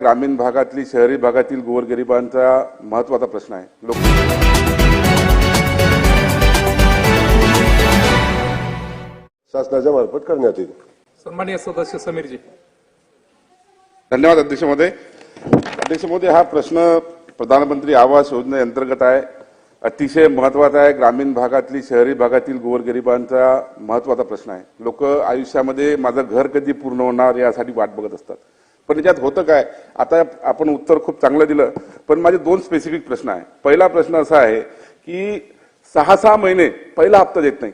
ग्रामीण भागातली शहरी भागातील गोरगरिबांचा महत्त्वाचा प्रश्न आहे. लोक शासनाच्या मार्फत करण्यात येईल. सन्माननीय सदस्य समीरजी. धन्यवाद अध्यक्ष महोदय. अध्यक्ष महोदय हा प्रश्न प्रधानमंत्री आवास योजनेअंतर्गत आहे. अतिशय महत्त्वाचा आहे. ग्रामीण भागातली शहरी भागातील गोरगरिबांचा महत्त्वाचा प्रश्न आहे. लोक आयुष्यामध्ये माझं घर कधी पूर्ण होणार यासाठी वाट बघत असतात. पण याच्यात होतं काय? आता आपण उत्तर खूप चांगलं दिलं पण माझे दोन स्पेसिफिक प्रश्न आहे. पहिला प्रश्न असा आहे की सहा सहा महिने पहिला हप्ता देत नाही.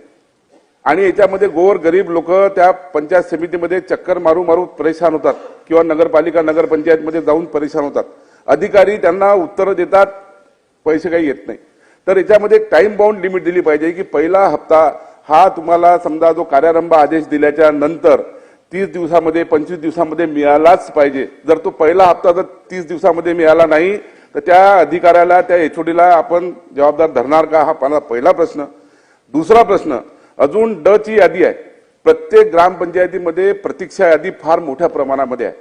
आणि याच्यामध्ये गोर गरीब लोक त्या पंचायत समितीमध्ये चक्कर मारू मारू परेशान होतात किंवा नगरपालिका नगरपंचायतमध्ये जाऊन परेशान होतात. अधिकारी त्यांना उत्तरं देतात पैसे काही येत नाही. तर याच्यामध्ये टाइम बाउंड लिमिट दिली पाहिजे की पहिला हप्ता हा तुम्हाला समजा जो कार्यारंभ आदेश दिल्याच्या नंतर तीस दिवसामध्ये पंचवीस दिवसामध्ये मिळालाच पाहिजे. जर तो पहिला हप्ता जर तीस दिवसामध्ये मिळाला नाही तर त्या अधिकाऱ्याला त्या एचओडीला आपण जबाबदार धरणार का? हा माझा पहिला प्रश्न. दुसरा प्रश्न अजून ड ची यादी आहे. प्रत्येक ग्रामपंचायतीमध्ये प्रतीक्षा यादी फार मोठ्या प्रमाणामध्ये आहे.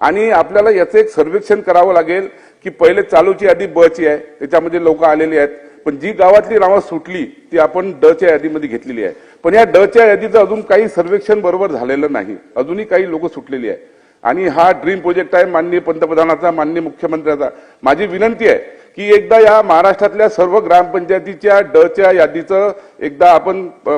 आणि आपल्याला याचं एक सर्वेक्षण करावं लागेल की पहिले चालूची यादी ब ची आहे त्याच्यामध्ये लोक आलेली आहेत. पण जी गावातली नावं सुटली ती आपण डच्या यादीमध्ये घेतलेली आहे. पण या डच्या यादीचं अजून काही सर्वेक्षण बरोबर झालेलं नाही. अजूनही काही लोक सुटलेली आहे. आणि हा ड्रीम प्रोजेक्ट आहे माननीय पंतप्रधानाचा माननीय मुख्यमंत्र्याचा. माझी विनंती आहे की एकदा या महाराष्ट्रातल्या सर्व ग्रामपंचायतीच्या डच्या यादीचं एकदा आपण प-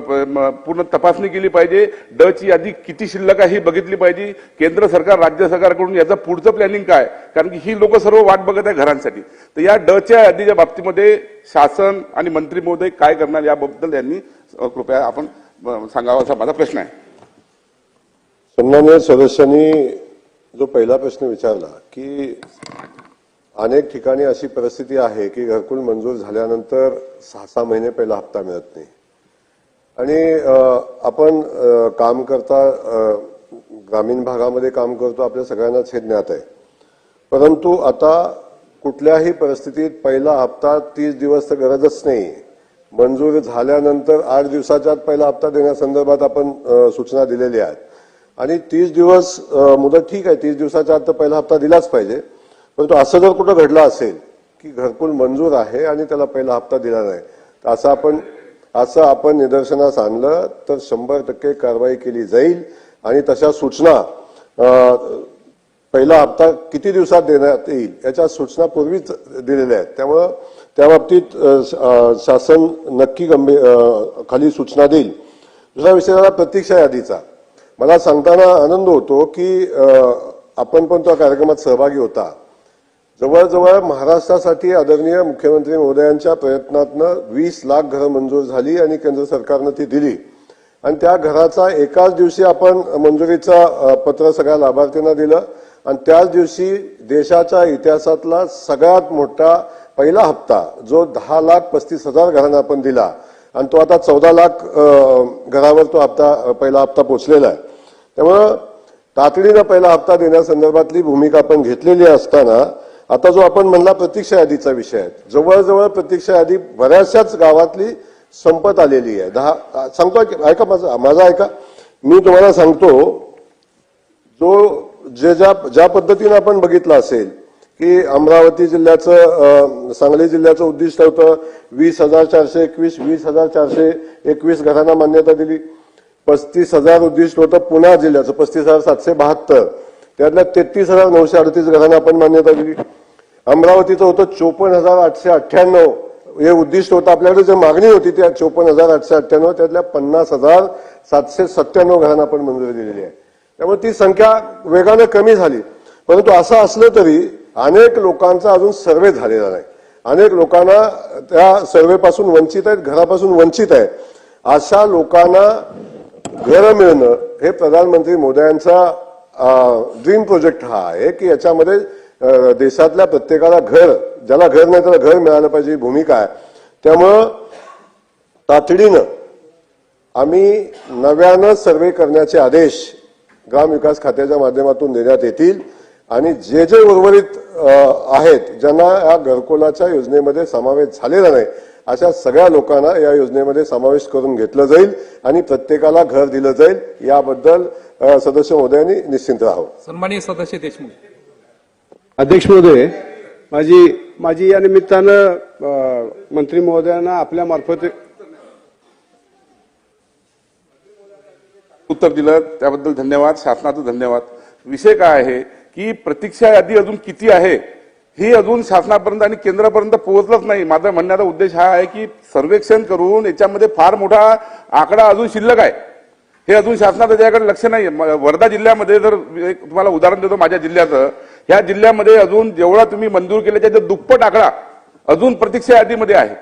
पूर्ण तपासणी केली पाहिजे. डची यादी किती शिल्लक आहे ही बघितली पाहिजे. केंद्र सरकार राज्य सरकारकडून याचं पुढचं प्लॅनिंग काय? कारण की ही लोक सर्व वाट बघत आहे घरांसाठी. तर या डच्या यादीच्या बाबतीमध्ये शासन आणि मंत्री महोदय काय करणार याबद्दल यांनी कृपया आपण सांगावा असा माझा प्रश्न आहे. सन्मान्य सदस्यांनी जो पहिला प्रश्न विचारला की अनेक ठिकाणी अशी परिस्थिती आहे की घरकुल मंजूर झाल्यानंतर सहा सहा महिने पहिला हप्ता मिळत नाही. आणि आपण काम करता ग्रामीण भागामध्ये काम करतो आपल्या सगळ्यांनाच हे ज्ञात आहे. परंतु आता कुठल्याही परिस्थितीत पहिला हप्ता तीस दिवस तर गरजच नाही. मंजूर झाल्यानंतर आठ दिवसाच्या आत पहिला हप्ता देण्यासंदर्भात आपण सूचना दिलेल्या आहेत. आणि तीस दिवस मुदत ठीक आहे तीस दिवसाच्या आत तर पहिला हप्ता दिलाच पाहिजे. परंतु असं जर कुठं घडलं असेल की घरकुल मंजूर आहे आणि त्याला पहिला हप्ता दिला नाही तर असं आपण असं आपण निदर्शनास आणलं तर शंभर टक्के कारवाई केली जाईल. आणि तशा सूचना पहिला हप्ता किती दिवसात देण्यात येईल याच्या सूचना पूर्वीच दिलेल्या आहेत. त्यामुळं त्या बाबतीत शासन नक्की गंभीर खाली सूचना देईल. दुसरा विषय झाला प्रतीक्षा यादीचा. मला सांगताना आनंद होतो की आपण पण त्या कार्यक्रमात सहभागी होता. जवळजवळ महाराष्ट्रासाठी आदरणीय मुख्यमंत्री महोदयांच्या प्रयत्नातनं वीस लाख घरं मंजूर झाली आणि केंद्र सरकारनं ती दिली. आणि त्या घराचा एकाच दिवशी आपण मंजुरीचं पत्र सगळ्या लाभार्थ्यांना दिलं. आणि त्याच दिवशी देशाच्या इतिहासातला सगळ्यात मोठा पहिला हप्ता जो दहा लाख पस्तीस हजार घरांना आपण दिला. आणि तो आता चौदा लाख घरावर तो हप्ता पहिला हप्ता पोचलेला आहे. त्यामुळं तातडीनं पहिला हप्ता देण्यासंदर्भातली भूमिका आपण घेतलेली असताना आता जो आपण म्हणला प्रतीक्षा यादीचा विषय आहे जवळजवळ प्रतीक्षा यादी बऱ्याचशाच गावातली संपत आलेली आहे. दहा सांगतो की- ऐका माझा माझा ऐका. मी तुम्हाला सांगतो जो जे ज्या ज्या पद्धतीनं आपण बघितलं असेल की अमरावती जिल्ह्याचं सांगली जिल्ह्याचं उद्दिष्ट होतं वीस हजार चारशे एकवीस वीस हजार चारशे एकवीस घरांना मान्यता दिली. पस्तीस हजार उद्दिष्ट होतं पुणे जिल्ह्याचं पस्तीस हजार सातशे बहात्तर. त्यातल्या तेहतीस हजार नऊशे अडतीस घरांना आपण मान्यता दिली. अमरावतीचं होतं चोपन्न हजार आठशे अठ्ठ्याण्णव. हे उद्दिष्ट होतं आपल्याकडे जे मागणी होती त्या चोपन्न हजार आठशे अठ्ठ्याण्णव त्यातल्या पन्नास हजार सातशे सत्त्याण्णव घरांना आपण मंजुरी दिलेली आहे. त्यामुळे ती संख्या वेगाने कमी झाली. परंतु असं असलं तरी अनेक लोकांचा अजून सर्वे झालेला नाही. अनेक लोकांना त्या सर्वेपासून वंचित आहेत घरापासून वंचित आहे अशा लोकांना घरं मिळणं हे प्रधानमंत्री मोदयांचा ड्रीम प्रोजेक्ट हा आहे की याच्यामध्ये देशातल्या प्रत्येकाला घर ज्याला घर नाही त्याला घर मिळालं पाहिजे ही भूमिका आहे. त्यामुळं तातडीनं आम्ही नव्यानं सर्वे करण्याचे आदेश ग्रामविकास खात्याच्या माध्यमातून देण्यात येतील. आणि जे जे उर्वरित आहेत ज्यांना या घरकुलाच्या योजनेमध्ये समावेश झालेला नाही अशा सगळ्या लोकांना या योजनेमध्ये समावेश करून घेतलं जाईल आणि प्रत्येकाला घर दिलं जाईल. याबद्दल सदस्य महोदयांनी निश्चिंत राहावं सन्माननीय सदस्य देशमुख. अध्यक्ष महोदय माझी माझी या निमित्तानं अ, मंत्री महोदयांना आपल्या मार्फत उत्तर दिलं. त्याबद्दल धन्यवाद. शासनाचं धन्यवाद. विषय काय आहे की प्रतीक्षा यादी अजून किती आहे ही अजून शासनापर्यंत आणि केंद्रापर्यंत पोहोचलंच नाही. माझा म्हणण्याचा उद्देश हा आहे की सर्वेक्षण करून याच्यामध्ये फार मोठा आकडा अजून शिल्लक आहे. हे अजून शासनाचं त्याच्याकडे लक्ष नाही वर्धा जिल्ह्यामध्ये जर एक तुम्हाला उदाहरण देतो माझ्या जिल्ह्याचं. ह्या जिल्ह्यामध्ये अजून जेवढा तुम्ही मंजूर केल्याच्या दुप्पट आकडा अजून प्रतीक्षा यादीमध्ये आहे.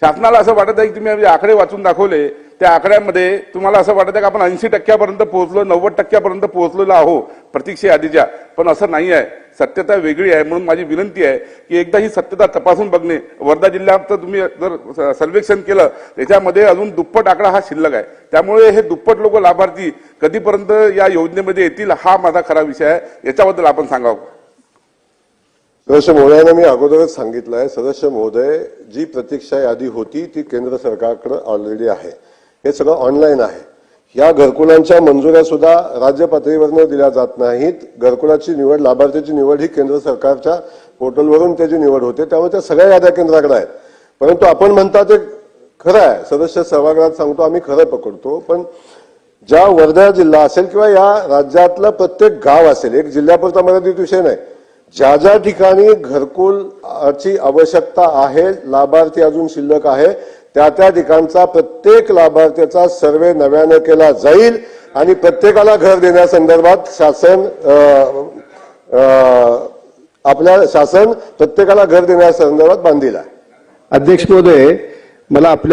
शासनाला असं वाटत आहे की तुम्ही आकडे वाचून दाखवले त्या आकड्यामध्ये तुम्हाला असं वाटत आहे की आपण ऐंशी टक्क्यापर्यंत पोहोचलो नव्वद टक्क्यापर्यंत पोहोचलेलो आहो प्रतीक्षा आधीच्या. पण असं नाही आहे. सत्यता वेगळी आहे म्हणून माझी विनंती आहे की एकदा ही सत्यता तपासून बघणे. वर्धा जिल्ह्यात तुम्ही जर स- सर्वेक्षण केलं त्याच्यामध्ये अजून दुप्पट आकडा हा शिल्लक आहे. त्यामुळे हे दुप्पट लोक लाभार्थी कधीपर्यंत या योजनेमध्ये येतील हा माझा खरा विषय आहे. याच्याबद्दल आपण सांगावं. सदस्य महोदयानं मी अगोदरच सांगितलं आहे सदस्य महोदय जी प्रतीक्षा यादी होती ती केंद्र सरकारकडे ऑलरेडी आहे. हे सगळं ऑनलाईन आहे. या घरकुलांच्या मंजुऱ्या सुद्धा राज्य पातळीवरनं दिल्या जात नाहीत. घरकुलाची निवड लाभार्थ्याची निवड ही केंद्र सरकारच्या पोर्टलवरून त्याची निवड होते त्यामुळे त्या सगळ्या याद्या केंद्राकडे आहेत. परंतु आपण म्हणता ते खरं आहे. सदस्य सभागृहात सांगतो आम्ही खरं पकडतो पण ज्या वर्धा जिल्हा असेल किंवा या राज्यातलं प्रत्येक गाव असेल एक जिल्ह्यापुरता मर्यादित विषय नाही. ज्या ज्या ठिकाणी घरकुलची आवश्यकता आहे लाभार्थी अजून शिल्लक आहे त्या त्या ठिकाणचा प्रत्येक लाभार्थ्याचा सर्वे नव्याने केला जाईल आणि प्रत्येकाला घर देण्यासंदर्भात शासन अं, अं, आपल्या शासन प्रत्येकाला घर देण्यासंदर्भात बांधील आहे. अध्यक्ष महोदय मला आपल्या